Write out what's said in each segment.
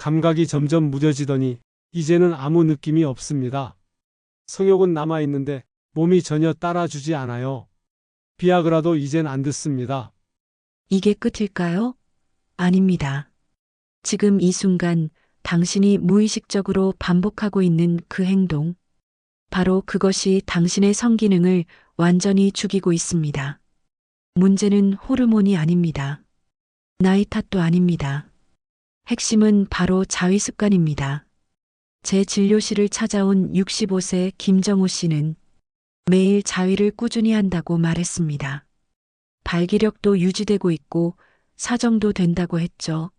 감각이 점점 무뎌지더니 이제는 아무 느낌이 없습니다. 성욕은 남아있는데 몸이 전혀 따라주지 않아요. 비아그라도 이젠 안 듣습니다. 이게 끝일까요? 아닙니다. 지금 이 순간 당신이 무의식적으로 반복하고 있는 그 행동. 바로 그것이 당신의 성기능을 완전히 죽이고 있습니다. 문제는 호르몬이 아닙니다. 나이 탓도 아닙니다. 핵심은 바로 자위 습관입니다. 제 진료실을 찾아온 65세 김정호 씨는 매일 자위를 꾸준히 한다고 말했습니다. 발기력도 유지되고 있고 사정도 된다고 했죠.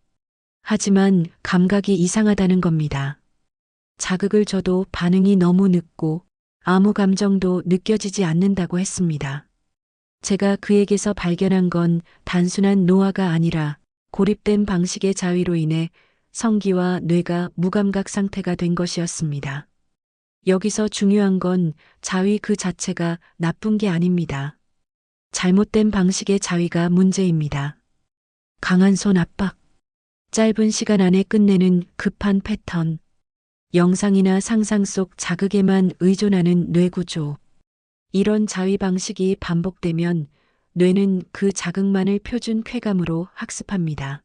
하지만 감각이 이상하다는 겁니다. 자극을 줘도 반응이 너무 늦고 아무 감정도 느껴지지 않는다고 했습니다. 제가 그에게서 발견한 건 단순한 노화가 아니라 고립된 방식의 자위로 인해 성기와 뇌가 무감각 상태가 된 것이었습니다. 여기서 중요한 건 자위 그 자체가 나쁜 게 아닙니다. 잘못된 방식의 자위가 문제입니다. 강한 손 압박, 짧은 시간 안에 끝내는 급한 패턴, 영상이나 상상 속 자극에만 의존하는 뇌구조. 이런 자위 방식이 반복되면 뇌는 그 자극만을 표준 쾌감으로 학습합니다.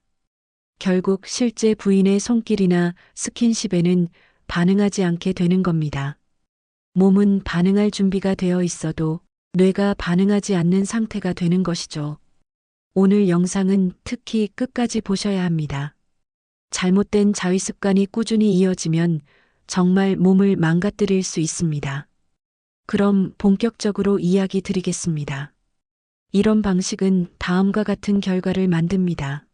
결국 실제 부인의 손길이나 스킨십에는 반응하지 않게 되는 겁니다. 몸은 반응할 준비가 되어 있어도 뇌가 반응하지 않는 상태가 되는 것이죠. 오늘 영상은 특히 끝까지 보셔야 합니다. 잘못된 자위 습관이 꾸준히 이어지면 정말 몸을 망가뜨릴 수 있습니다. 그럼 본격적으로 이야기 드리겠습니다. 이런 방식은 다음과 같은 결과를 만듭니다.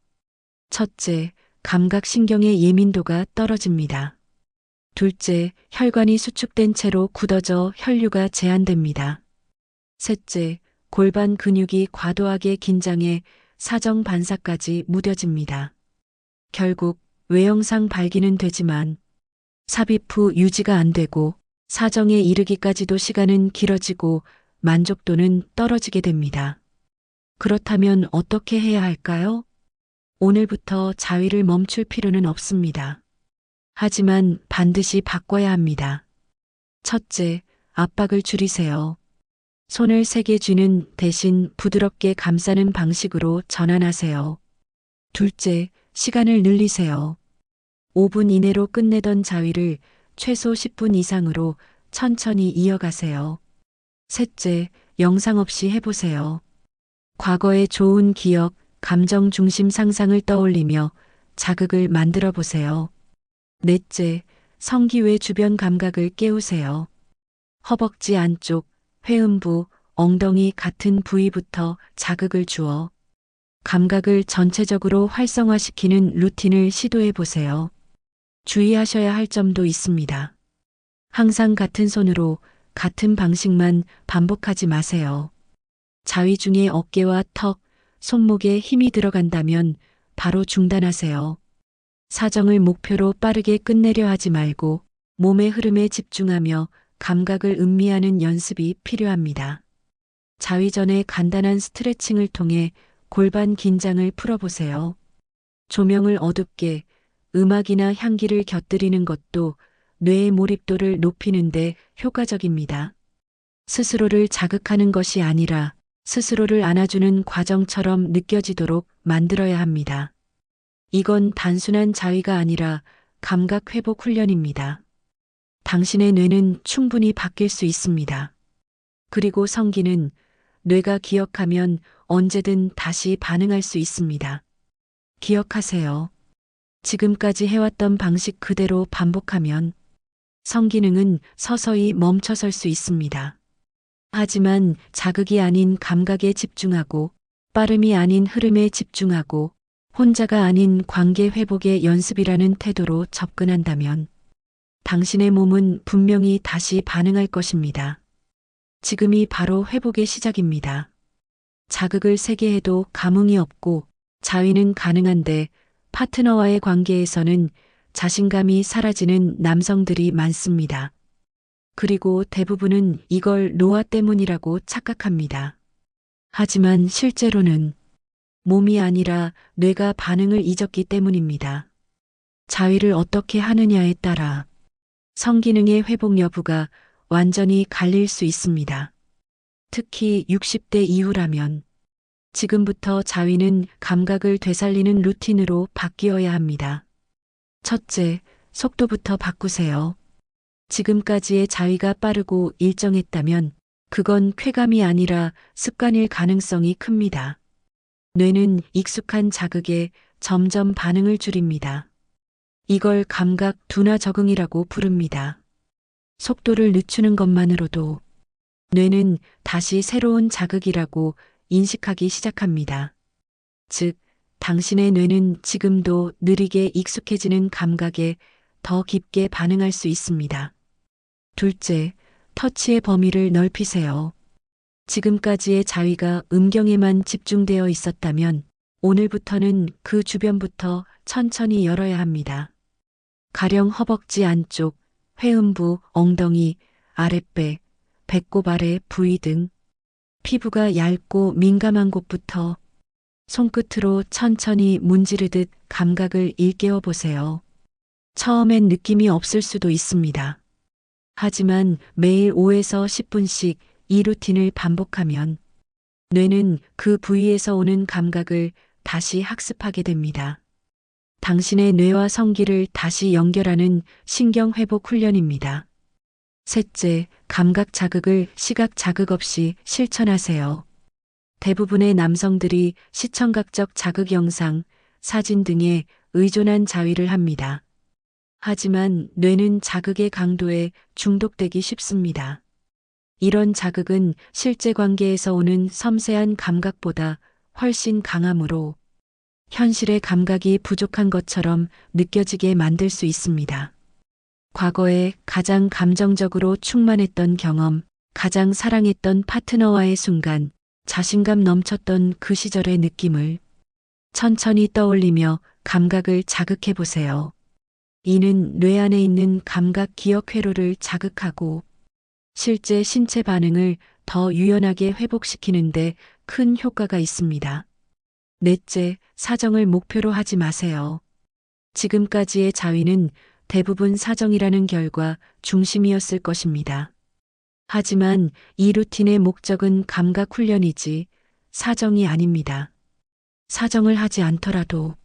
첫째, 감각신경의 예민도가 떨어집니다. 둘째, 혈관이 수축된 채로 굳어져 혈류가 제한됩니다. 셋째, 골반 근육이 과도하게 긴장해 사정 반사까지 무뎌집니다. 결국 외형상 발기는 되지만 삽입 후 유지가 안 되고 사정에 이르기까지도 시간은 길어지고 만족도는 떨어지게 됩니다. 그렇다면 어떻게 해야 할까요? 오늘부터 자위를 멈출 필요는 없습니다. 하지만 반드시 바꿔야 합니다. 첫째, 압박을 줄이세요. 손을 세게 쥐는 대신 부드럽게 감싸는 방식으로 전환하세요. 둘째, 시간을 늘리세요. 5분 이내로 끝내던 자위를 최소 10분 이상으로 천천히 이어가세요. 셋째, 영상 없이 해보세요. 과거의 좋은 기억, 감정 중심 상상을 떠올리며 자극을 만들어 보세요. 넷째, 성기외 주변 감각을 깨우세요. 허벅지 안쪽, 회음부, 엉덩이 같은 부위부터 자극을 주어 감각을 전체적으로 활성화시키는 루틴을 시도해 보세요. 주의하셔야 할 점도 있습니다. 항상 같은 손으로 같은 방식만 반복하지 마세요. 자위 중에 어깨와 턱, 손목에 힘이 들어간다면 바로 중단하세요. 사정을 목표로 빠르게 끝내려 하지 말고 몸의 흐름에 집중하며 감각을 음미하는 연습이 필요합니다. 자위 전에 간단한 스트레칭을 통해 골반 긴장을 풀어보세요. 조명을 어둡게 음악이나 향기를 곁들이는 것도 뇌의 몰입도를 높이는데 효과적입니다. 스스로를 자극하는 것이 아니라 스스로를 안아주는 과정처럼 느껴지도록 만들어야 합니다. 이건 단순한 자위가 아니라 감각 회복 훈련입니다. 당신의 뇌는 충분히 바뀔 수 있습니다. 그리고 성기는 뇌가 기억하면 언제든 다시 반응할 수 있습니다. 기억하세요. 지금까지 해왔던 방식 그대로 반복하면 성기능은 서서히 멈춰설 수 있습니다. 하지만 자극이 아닌 감각에 집중하고 빠름이 아닌 흐름에 집중하고 혼자가 아닌 관계 회복의 연습이라는 태도로 접근한다면 당신의 몸은 분명히 다시 반응할 것입니다. 지금이 바로 회복의 시작입니다. 자극을 세게 해도 감흥이 없고 자위는 가능한데 파트너와의 관계에서는 자신감이 사라지는 남성들이 많습니다. 그리고 대부분은 이걸 노화 때문이라고 착각합니다. 하지만 실제로는 몸이 아니라 뇌가 반응을 잊었기 때문입니다. 자위를 어떻게 하느냐에 따라 성기능의 회복 여부가 완전히 갈릴 수 있습니다. 특히 60대 이후라면 지금부터 자위는 감각을 되살리는 루틴으로 바뀌어야 합니다. 첫째, 속도부터 바꾸세요. 지금까지의 자위가 빠르고 일정했다면 그건 쾌감이 아니라 습관일 가능성이 큽니다. 뇌는 익숙한 자극에 점점 반응을 줄입니다. 이걸 감각 둔화 적응이라고 부릅니다. 속도를 늦추는 것만으로도 뇌는 다시 새로운 자극이라고 인식하기 시작합니다. 즉, 당신의 뇌는 지금도 느리게 익숙해지는 감각에 더 깊게 반응할 수 있습니다. 둘째, 터치의 범위를 넓히세요. 지금까지의 자위가 음경에만 집중되어 있었다면 오늘부터는 그 주변부터 천천히 열어야 합니다. 가령 허벅지 안쪽, 회음부, 엉덩이, 아랫배, 배꼽 아래 부위 등 피부가 얇고 민감한 곳부터 손끝으로 천천히 문지르듯 감각을 일깨워 보세요. 처음엔 느낌이 없을 수도 있습니다. 하지만 매일 5에서 10분씩 이 루틴을 반복하면 뇌는 그 부위에서 오는 감각을 다시 학습하게 됩니다. 당신의 뇌와 성기를 다시 연결하는 신경 회복 훈련입니다. 셋째, 감각 자극을 시각 자극 없이 실천하세요. 대부분의 남성들이 시청각적 자극 영상, 사진 등에 의존한 자위를 합니다. 하지만 뇌는 자극의 강도에 중독되기 쉽습니다. 이런 자극은 실제 관계에서 오는 섬세한 감각보다 훨씬 강하므로 현실의 감각이 부족한 것처럼 느껴지게 만들 수 있습니다. 과거에 가장 감정적으로 충만했던 경험, 가장 사랑했던 파트너와의 순간, 자신감 넘쳤던 그 시절의 느낌을 천천히 떠올리며 감각을 자극해 보세요. 이는 뇌 안에 있는 감각 기억 회로를 자극하고 실제 신체 반응을 더 유연하게 회복시키는데 큰 효과가 있습니다. 넷째, 사정을 목표로 하지 마세요. 지금까지의 자위는 대부분 사정이라는 결과 중심이었을 것입니다. 하지만 이 루틴의 목적은 감각 훈련이지 사정이 아닙니다. 사정을 하지 않더라도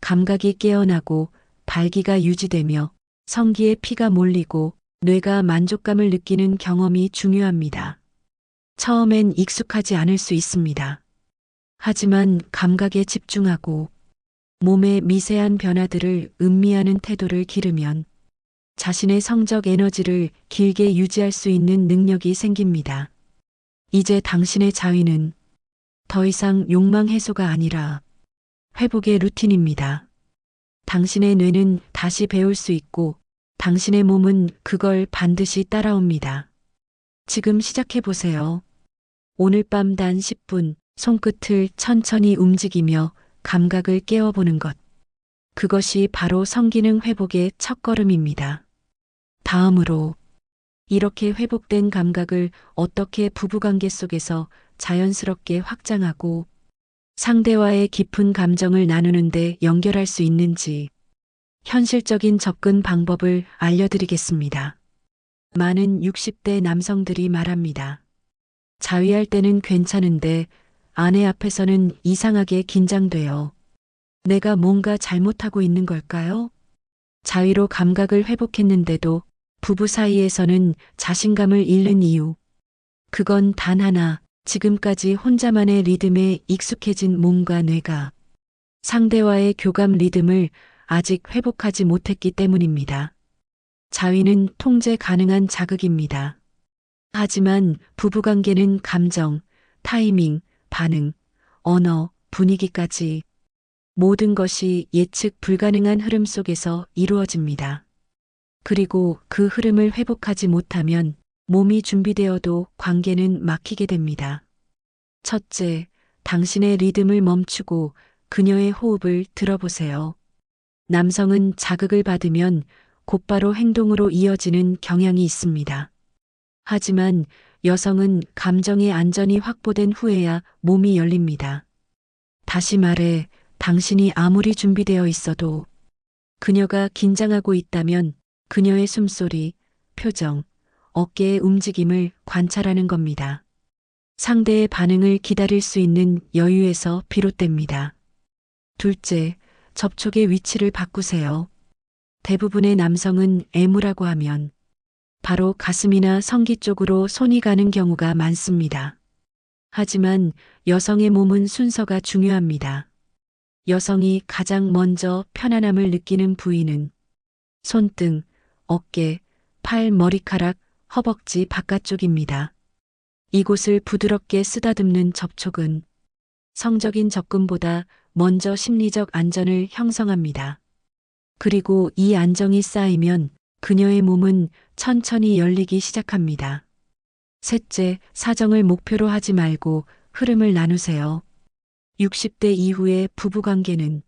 감각이 깨어나고 발기가 유지되며 성기에 피가 몰리고 뇌가 만족감을 느끼는 경험이 중요합니다. 처음엔 익숙하지 않을 수 있습니다. 하지만 감각에 집중하고 몸의 미세한 변화들을 음미하는 태도를 기르면 자신의 성적 에너지를 길게 유지할 수 있는 능력이 생깁니다. 이제 당신의 자위는 더 이상 욕망 해소가 아니라 회복의 루틴입니다. 당신의 뇌는 다시 배울 수 있고 당신의 몸은 그걸 반드시 따라옵니다. 지금 시작해 보세요. 오늘 밤 단 10분 손끝을 천천히 움직이며 감각을 깨워보는 것. 그것이 바로 성기능 회복의 첫걸음입니다. 다음으로 이렇게 회복된 감각을 어떻게 부부관계 속에서 자연스럽게 확장하고 상대와의 깊은 감정을 나누는데 연결할 수 있는지 현실적인 접근 방법을 알려드리겠습니다. 많은 60대 남성들이 말합니다. 자위할 때는 괜찮은데 아내 앞에서는 이상하게 긴장돼요. 내가 뭔가 잘못하고 있는 걸까요? 자위로 감각을 회복했는데도 부부 사이에서는 자신감을 잃는 이유. 그건 단 하나, 지금까지 혼자만의 리듬에 익숙해진 몸과 뇌가 상대와의 교감 리듬을 아직 회복하지 못했기 때문입니다. 자위는 통제 가능한 자극입니다. 하지만 부부관계는 감정, 타이밍, 반응, 언어, 분위기까지 모든 것이 예측 불가능한 흐름 속에서 이루어집니다. 그리고 그 흐름을 회복하지 못하면 몸이 준비되어도 관계는 막히게 됩니다. 첫째, 당신의 리듬을 멈추고 그녀의 호흡을 들어보세요. 남성은 자극을 받으면 곧바로 행동으로 이어지는 경향이 있습니다. 하지만 여성은 감정의 안전이 확보된 후에야 몸이 열립니다. 다시 말해, 당신이 아무리 준비되어 있어도 그녀가 긴장하고 있다면 그녀의 숨소리, 표정, 어깨의 움직임을 관찰하는 겁니다. 상대의 반응을 기다릴 수 있는 여유에서 비롯됩니다. 둘째, 접촉의 위치를 바꾸세요. 대부분의 남성은 애무라고 하면 바로 가슴이나 성기 쪽으로 손이 가는 경우가 많습니다. 하지만 여성의 몸은 순서가 중요합니다. 여성이 가장 먼저 편안함을 느끼는 부위는 손등, 어깨, 팔, 머리카락, 허벅지 바깥쪽입니다. 이곳을 부드럽게 쓰다듬는 접촉은 성적인 접근보다 먼저 심리적 안전을 형성합니다. 그리고 이 안정이 쌓이면 그녀의 몸은 천천히 열리기 시작합니다. 셋째, 사정을 목표로 하지 말고 흐름을 나누세요. 60대 이후의 부부관계는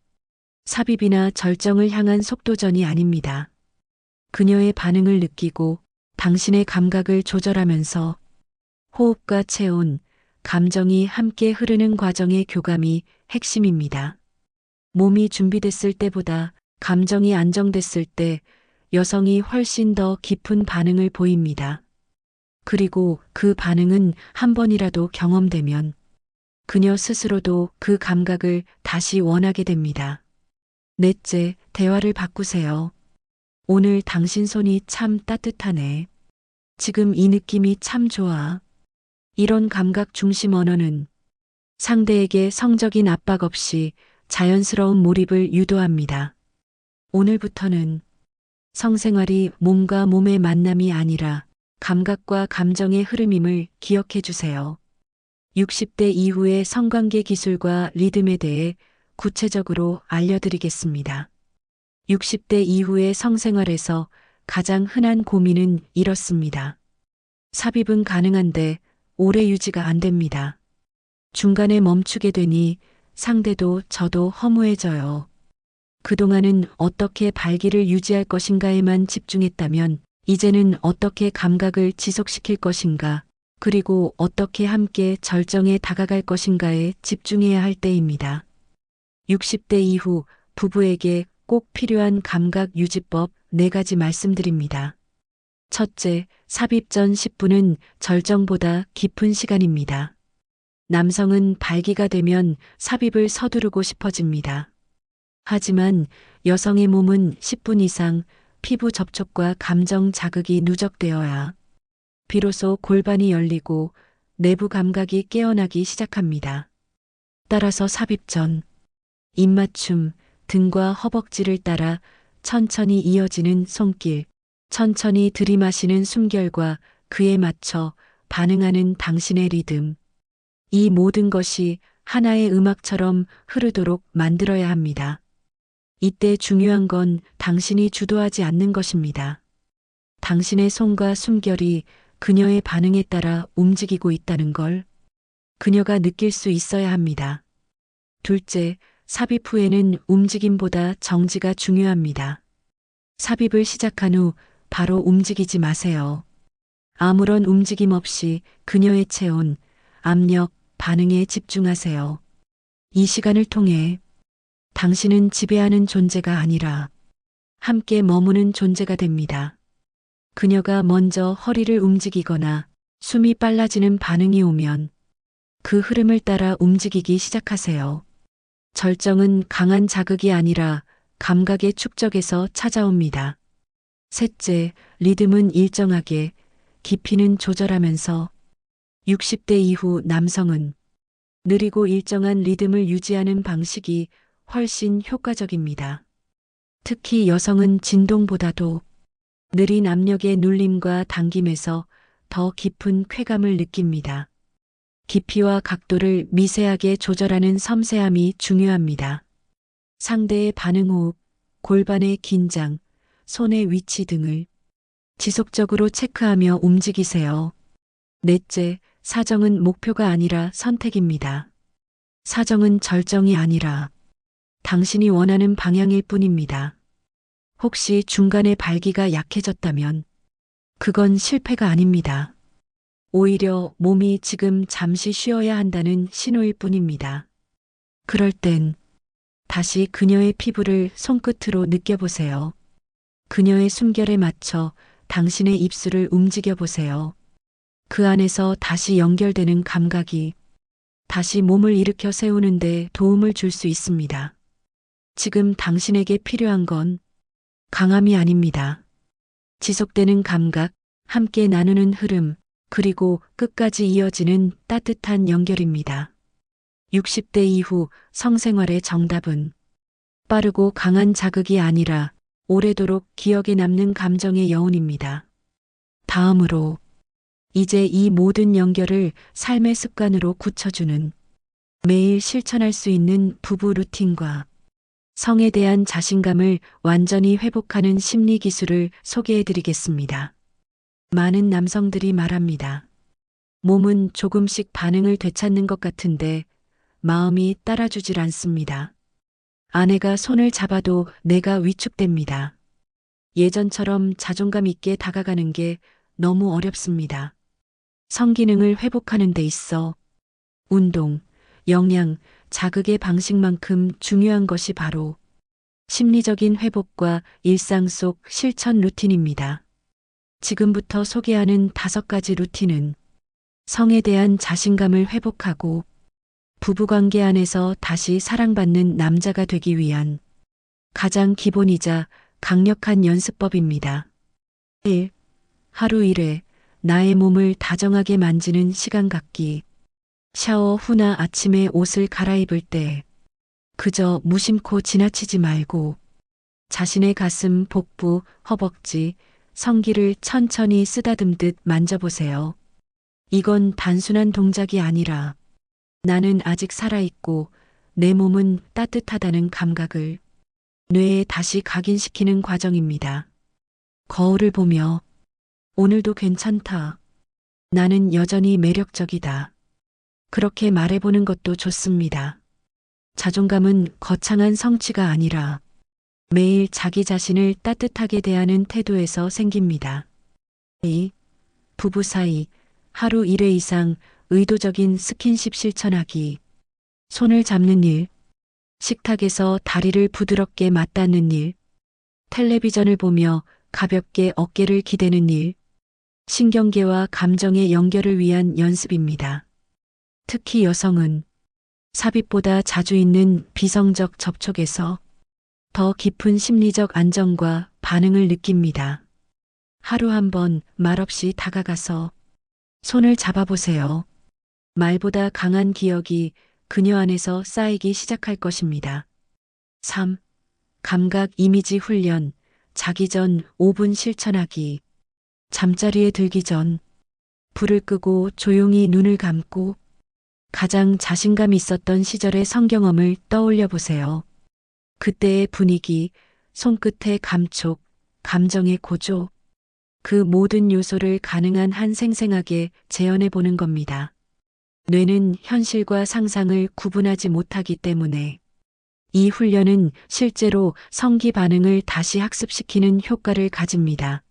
삽입이나 절정을 향한 속도전이 아닙니다. 그녀의 반응을 느끼고 당신의 감각을 조절하면서 호흡과 체온, 감정이 함께 흐르는 과정의 교감이 핵심입니다. 몸이 준비됐을 때보다 감정이 안정됐을 때 여성이 훨씬 더 깊은 반응을 보입니다. 그리고 그 반응은 한 번이라도 경험되면 그녀 스스로도 그 감각을 다시 원하게 됩니다. 넷째, 대화를 바꾸세요. 오늘 당신 손이 참 따뜻하네. 지금 이 느낌이 참 좋아. 이런 감각 중심 언어는 상대에게 성적인 압박 없이 자연스러운 몰입을 유도합니다. 오늘부터는 성생활이 몸과 몸의 만남이 아니라 감각과 감정의 흐름임을 기억해 주세요. 60대 이후의 성관계 기술과 리듬에 대해 구체적으로 알려드리겠습니다. 60대 이후의 성생활에서 가장 흔한 고민은 이렇습니다. 삽입은 가능한데 오래 유지가 안 됩니다. 중간에 멈추게 되니 상대도 저도 허무해져요. 그동안은 어떻게 발기를 유지할 것인가에만 집중했다면 이제는 어떻게 감각을 지속시킬 것인가, 그리고 어떻게 함께 절정에 다가갈 것인가에 집중해야 할 때입니다. 60대 이후 부부에게 꼭 필요한 감각 유지법 4가지 말씀드립니다. 첫째, 삽입 전 10분은 절정보다 깊은 시간입니다. 남성은 발기가 되면 삽입을 서두르고 싶어집니다. 하지만 여성의 몸은 10분 이상 피부 접촉과 감정 자극이 누적되어야 비로소 골반이 열리고 내부 감각이 깨어나기 시작합니다. 따라서 삽입 전 입맞춤, 등과 허벅지를 따라 천천히 이어지는 손길, 천천히 들이마시는 숨결과 그에 맞춰 반응하는 당신의 리듬. 이 모든 것이 하나의 음악처럼 흐르도록 만들어야 합니다. 이때 중요한 건 당신이 주도하지 않는 것입니다. 당신의 손과 숨결이 그녀의 반응에 따라 움직이고 있다는 걸 그녀가 느낄 수 있어야 합니다. 둘째, 삽입 후에는 움직임보다 정지가 중요합니다. 삽입을 시작한 후 바로 움직이지 마세요. 아무런 움직임 없이 그녀의 체온, 압력, 반응에 집중하세요. 이 시간을 통해 당신은 지배하는 존재가 아니라 함께 머무는 존재가 됩니다. 그녀가 먼저 허리를 움직이거나 숨이 빨라지는 반응이 오면 그 흐름을 따라 움직이기 시작하세요. 절정은 강한 자극이 아니라 감각의 축적에서 찾아옵니다. 셋째, 리듬은 일정하게, 깊이는 조절하면서 60대 이후 남성은 느리고 일정한 리듬을 유지하는 방식이 훨씬 효과적입니다. 특히 여성은 진동보다도 느린 압력의 눌림과 당김에서 더 깊은 쾌감을 느낍니다. 깊이와 각도를 미세하게 조절하는 섬세함이 중요합니다. 상대의 반응 호흡, 골반의 긴장, 손의 위치 등을 지속적으로 체크하며 움직이세요. 넷째, 사정은 목표가 아니라 선택입니다. 사정은 절정이 아니라 당신이 원하는 방향일 뿐입니다. 혹시 중간에 발기가 약해졌다면 그건 실패가 아닙니다. 오히려 몸이 지금 잠시 쉬어야 한다는 신호일 뿐입니다. 그럴 땐 다시 그녀의 피부를 손끝으로 느껴보세요. 그녀의 숨결에 맞춰 당신의 입술을 움직여 보세요. 그 안에서 다시 연결되는 감각이 다시 몸을 일으켜 세우는데 도움을 줄 수 있습니다. 지금 당신에게 필요한 건 강함이 아닙니다. 지속되는 감각, 함께 나누는 흐름, 그리고 끝까지 이어지는 따뜻한 연결입니다. 60대 이후 성생활의 정답은 빠르고 강한 자극이 아니라 오래도록 기억에 남는 감정의 여운입니다. 다음으로 이제 이 모든 연결을 삶의 습관으로 굳혀주는 매일 실천할 수 있는 부부 루틴과 성에 대한 자신감을 완전히 회복하는 심리 기술을 소개해 드리겠습니다. 많은 남성들이 말합니다. 몸은 조금씩 반응을 되찾는 것 같은데 마음이 따라주질 않습니다. 아내가 손을 잡아도 내가 위축됩니다. 예전처럼 자존감 있게 다가가는 게 너무 어렵습니다. 성기능을 회복하는 데 있어 운동, 영양, 자극의 방식만큼 중요한 것이 바로 심리적인 회복과 일상 속 실천 루틴입니다. 지금부터 소개하는 다섯 가지 루틴은 성에 대한 자신감을 회복하고 부부관계 안에서 다시 사랑받는 남자가 되기 위한 가장 기본이자 강력한 연습법입니다. 1. 하루 1회 나의 몸을 다정하게 만지는 시간 갖기. 샤워 후나 아침에 옷을 갈아입을 때 그저 무심코 지나치지 말고 자신의 가슴, 복부, 허벅지, 성기를 천천히 쓰다듬듯 만져보세요. 이건 단순한 동작이 아니라 나는 아직 살아있고 내 몸은 따뜻하다는 감각을 뇌에 다시 각인시키는 과정입니다. 거울을 보며 오늘도 괜찮다. 나는 여전히 매력적이다. 그렇게 말해보는 것도 좋습니다. 자존감은 거창한 성취가 아니라 매일 자기 자신을 따뜻하게 대하는 태도에서 생깁니다. 2. 부부 사이 하루 1회 이상 의도적인 스킨십 실천하기. 손을 잡는 일, 식탁에서 다리를 부드럽게 맞닿는 일, 텔레비전을 보며 가볍게 어깨를 기대는 일, 신경계와 감정의 연결을 위한 연습입니다. 특히 여성은 삽입보다 자주 있는 비성적 접촉에서 더 깊은 심리적 안정과 반응을 느낍니다. 하루 한 번 말없이 다가가서 손을 잡아보세요. 말보다 강한 기억이 그녀 안에서 쌓이기 시작할 것입니다. 3. 감각 이미지 훈련, 자기 전 5분 실천하기. 잠자리에 들기 전, 불을 끄고 조용히 눈을 감고 가장 자신감 있었던 시절의 성경험을 떠올려 보세요. 그때의 분위기, 손끝의 감촉, 감정의 고조, 그 모든 요소를 가능한 한 생생하게 재현해 보는 겁니다. 뇌는 현실과 상상을 구분하지 못하기 때문에 이 훈련은 실제로 성기 반응을 다시 학습시키는 효과를 가집니다.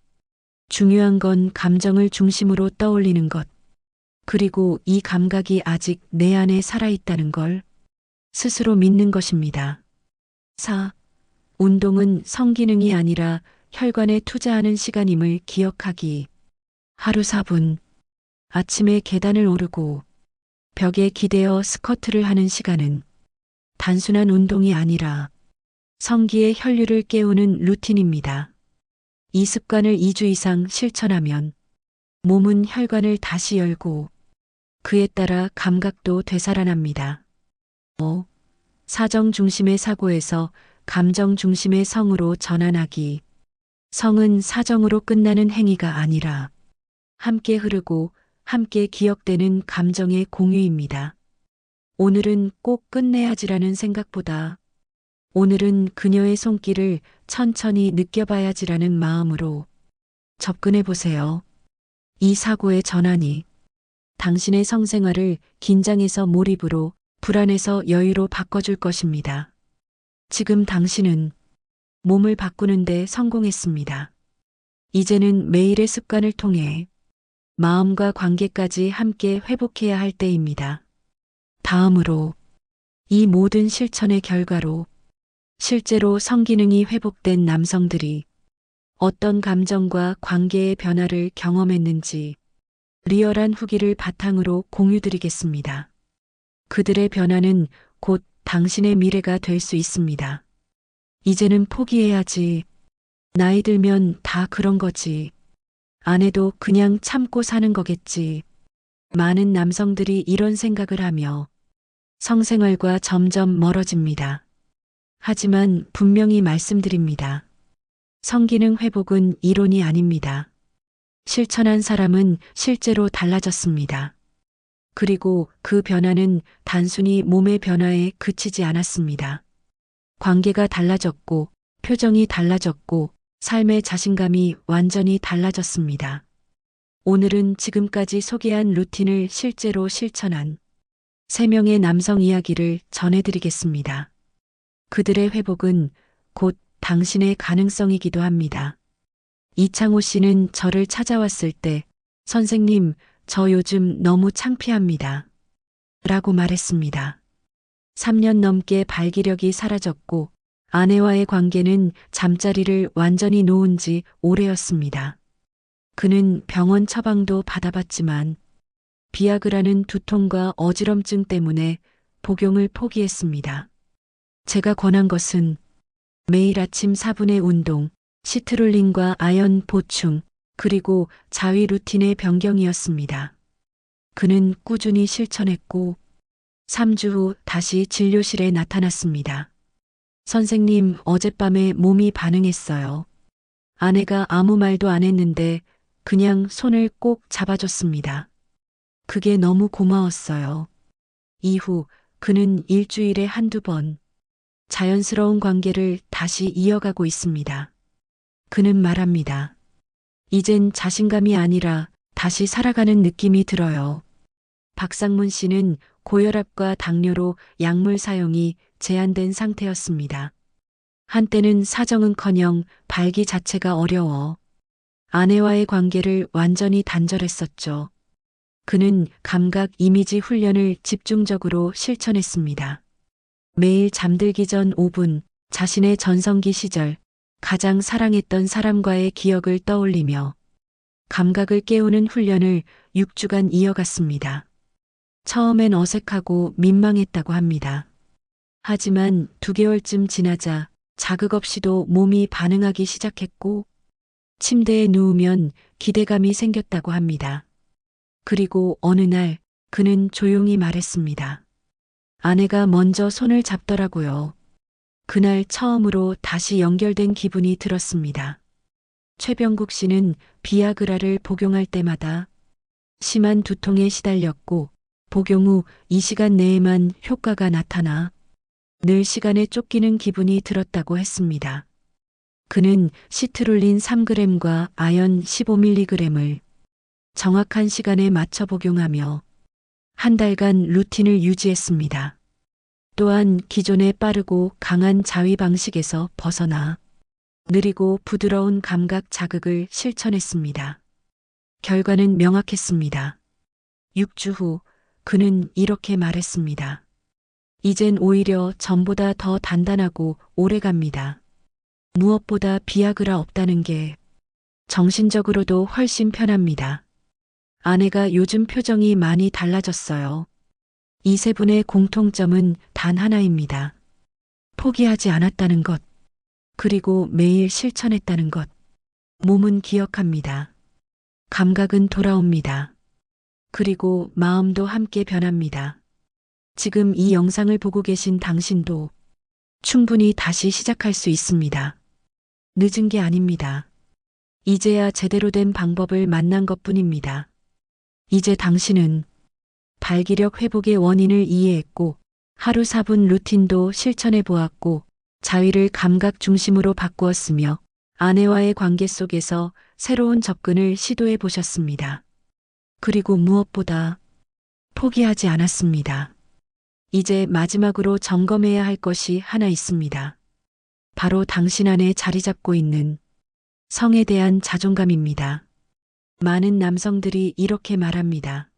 중요한 건 감정을 중심으로 떠올리는 것. 그리고 이 감각이 아직 내 안에 살아있다는 걸 스스로 믿는 것입니다. 4. 운동은 성기능이 아니라 혈관에 투자하는 시간임을 기억하기. 하루 4분. 아침에 계단을 오르고 벽에 기대어 스쿼트를 하는 시간은 단순한 운동이 아니라 성기의 혈류를 깨우는 루틴입니다. 이 습관을 2주 이상 실천하면 몸은 혈관을 다시 열고 그에 따라 감각도 되살아납니다. 5. 사정 중심의 사고에서 감정 중심의 성으로 전환하기. 성은 사정으로 끝나는 행위가 아니라 함께 흐르고 함께 기억되는 감정의 공유입니다. 오늘은 꼭 끝내야지라는 생각보다 오늘은 그녀의 손길을 천천히 느껴봐야지라는 마음으로 접근해 보세요. 이 사고의 전환이 당신의 성생활을 긴장에서 몰입으로 불안에서 여유로 바꿔줄 것입니다. 지금 당신은 몸을 바꾸는데 성공했습니다. 이제는 매일의 습관을 통해 마음과 관계까지 함께 회복해야 할 때입니다. 다음으로 이 모든 실천의 결과로 실제로 성기능이 회복된 남성들이 어떤 감정과 관계의 변화를 경험했는지 리얼한 후기를 바탕으로 공유드리겠습니다. 그들의 변화는 곧 당신의 미래가 될 수 있습니다. 이제는 포기해야지. 나이 들면 다 그런 거지. 안 해도 그냥 참고 사는 거겠지. 많은 남성들이 이런 생각을 하며 성생활과 점점 멀어집니다. 하지만 분명히 말씀드립니다. 성기능 회복은 이론이 아닙니다. 실천한 사람은 실제로 달라졌습니다. 그리고 그 변화는 단순히 몸의 변화에 그치지 않았습니다. 관계가 달라졌고, 표정이 달라졌고, 삶의 자신감이 완전히 달라졌습니다. 오늘은 지금까지 소개한 루틴을 실제로 실천한 3명의 남성 이야기를 전해드리겠습니다. 그들의 회복은 곧 당신의 가능성이기도 합니다. 이창호 씨는 저를 찾아왔을 때, 선생님, 저 요즘 너무 창피합니다. 라고 말했습니다. 3년 넘게 발기력이 사라졌고, 아내와의 관계는 잠자리를 완전히 놓은 지 오래였습니다. 그는 병원 처방도 받아봤지만, 비아그라는 두통과 어지럼증 때문에 복용을 포기했습니다. 제가 권한 것은 매일 아침 4분의 운동, 시트룰린과 아연 보충, 그리고 자위 루틴의 변경이었습니다. 그는 꾸준히 실천했고, 3주 후 다시 진료실에 나타났습니다. 선생님, 어젯밤에 몸이 반응했어요. 아내가 아무 말도 안 했는데 그냥 손을 꼭 잡아줬습니다. 그게 너무 고마웠어요. 이후 그는 일주일에 한두 번 자연스러운 관계를 다시 이어가고 있습니다. 그는 말합니다. 이젠 자신감이 아니라 다시 살아가는 느낌이 들어요. 박상문 씨는 고혈압과 당뇨로 약물 사용이 제한된 상태였습니다. 한때는 사정은커녕 발기 자체가 어려워 아내와의 관계를 완전히 단절했었죠. 그는 감각 이미지 훈련을 집중적으로 실천했습니다. 매일 잠들기 전 5분 자신의 전성기 시절 가장 사랑했던 사람과의 기억을 떠올리며 감각을 깨우는 훈련을 6주간 이어갔습니다. 처음엔 어색하고 민망했다고 합니다. 하지만 2개월쯤 지나자 자극 없이도 몸이 반응하기 시작했고 침대에 누우면 기대감이 생겼다고 합니다. 그리고 어느 날 그는 조용히 말했습니다. 아내가 먼저 손을 잡더라고요. 그날 처음으로 다시 연결된 기분이 들었습니다. 최병국 씨는 비아그라를 복용할 때마다 심한 두통에 시달렸고 복용 후이 시간 내에만 효과가 나타나 늘 시간에 쫓기는 기분이 들었다고 했습니다. 그는 시트룰린 3g과 아연 15mg을 정확한 시간에 맞춰 복용하며 한 달간 루틴을 유지했습니다. 또한 기존의 빠르고 강한 자위 방식에서 벗어나 느리고 부드러운 감각 자극을 실천했습니다. 결과는 명확했습니다. 6주 후 그는 이렇게 말했습니다. 이젠 오히려 전보다 더 단단하고 오래 갑니다. 무엇보다 비아그라 없다는 게 정신적으로도 훨씬 편합니다. 아내가 요즘 표정이 많이 달라졌어요. 이 세 분의 공통점은 단 하나입니다. 포기하지 않았다는 것, 그리고 매일 실천했다는 것. 몸은 기억합니다. 감각은 돌아옵니다. 그리고 마음도 함께 변합니다. 지금 이 영상을 보고 계신 당신도 충분히 다시 시작할 수 있습니다. 늦은 게 아닙니다. 이제야 제대로 된 방법을 만난 것 뿐입니다. 이제 당신은 발기력 회복의 원인을 이해했고 하루 4분 루틴도 실천해 보았고 자위를 감각 중심으로 바꾸었으며 아내와의 관계 속에서 새로운 접근을 시도해 보셨습니다. 그리고 무엇보다 포기하지 않았습니다. 이제 마지막으로 점검해야 할 것이 하나 있습니다. 바로 당신 안에 자리 잡고 있는 성에 대한 자존감입니다. 많은 남성들이 이렇게 말합니다.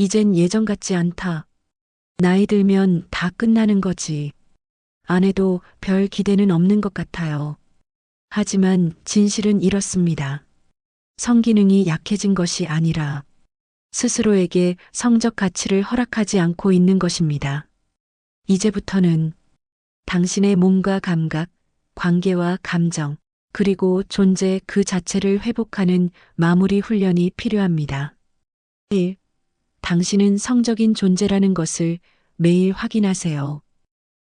이젠 예전 같지 않다. 나이 들면 다 끝나는 거지. 안 해도 별 기대는 없는 것 같아요. 하지만 진실은 이렇습니다. 성기능이 약해진 것이 아니라 스스로에게 성적 가치를 허락하지 않고 있는 것입니다. 이제부터는 당신의 몸과 감각, 관계와 감정, 그리고 존재 그 자체를 회복하는 마무리 훈련이 필요합니다. 1. 당신은 성적인 존재라는 것을 매일 확인하세요.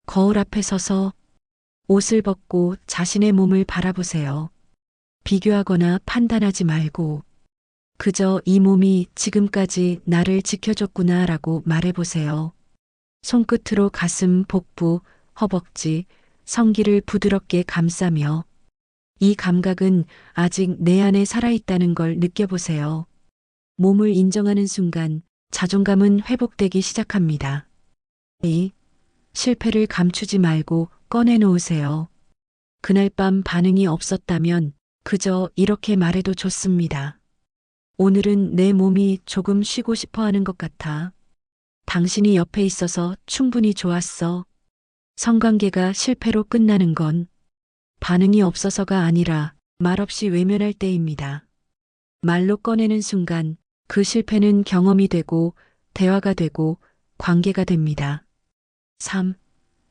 거울 앞에 서서 옷을 벗고 자신의 몸을 바라보세요. 비교하거나 판단하지 말고 그저 이 몸이 지금까지 나를 지켜줬구나 라고 말해보세요. 손끝으로 가슴, 복부, 허벅지, 성기를 부드럽게 감싸며 이 감각은 아직 내 안에 살아있다는 걸 느껴보세요. 몸을 인정하는 순간 자존감은 회복되기 시작합니다. 2. 실패를 감추지 말고 꺼내놓으세요. 그날 밤 반응이 없었다면 그저 이렇게 말해도 좋습니다. 오늘은 내 몸이 조금 쉬고 싶어 하는 것 같아. 당신이 옆에 있어서 충분히 좋았어. 성관계가 실패로 끝나는 건 반응이 없어서가 아니라 말없이 외면할 때입니다. 말로 꺼내는 순간 그 실패는 경험이 되고 대화가 되고 관계가 됩니다. 3.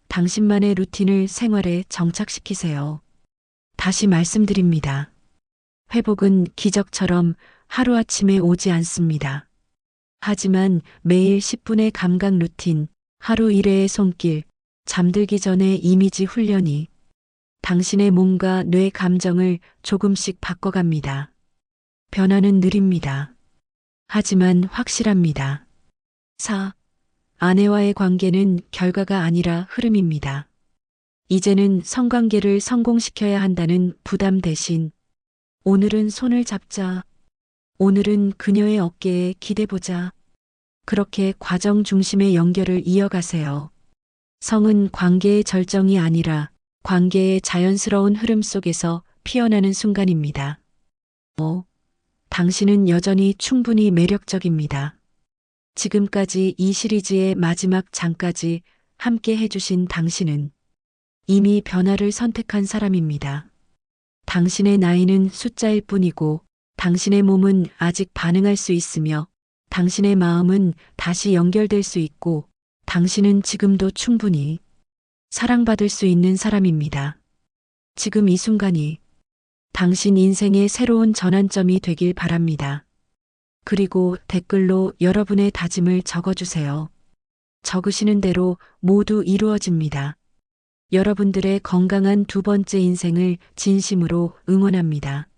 당신만의 루틴을 생활에 정착시키세요. 다시 말씀드립니다. 회복은 기적처럼 하루아침에 오지 않습니다. 하지만 매일 10분의 감각 루틴, 하루 1회의 손길, 잠들기 전에 이미지 훈련이 당신의 몸과 뇌 감정을 조금씩 바꿔갑니다. 변화는 느립니다. 하지만 확실합니다. 4. 아내와의 관계는 결과가 아니라 흐름입니다. 이제는 성관계를 성공시켜야 한다는 부담 대신 오늘은 손을 잡자. 오늘은 그녀의 어깨에 기대보자. 그렇게 과정 중심의 연결을 이어가세요. 성은 관계의 절정이 아니라 관계의 자연스러운 흐름 속에서 피어나는 순간입니다. 5. 당신은 여전히 충분히 매력적입니다. 지금까지 이 시리즈의 마지막 장까지 함께 해주신 당신은 이미 변화를 선택한 사람입니다. 당신의 나이는 숫자일 뿐이고 당신의 몸은 아직 반응할 수 있으며 당신의 마음은 다시 연결될 수 있고 당신은 지금도 충분히 사랑받을 수 있는 사람입니다. 지금 이 순간이 당신 인생의 새로운 전환점이 되길 바랍니다. 그리고 댓글로 여러분의 다짐을 적어주세요. 적으시는 대로 모두 이루어집니다. 여러분들의 건강한 두 번째 인생을 진심으로 응원합니다.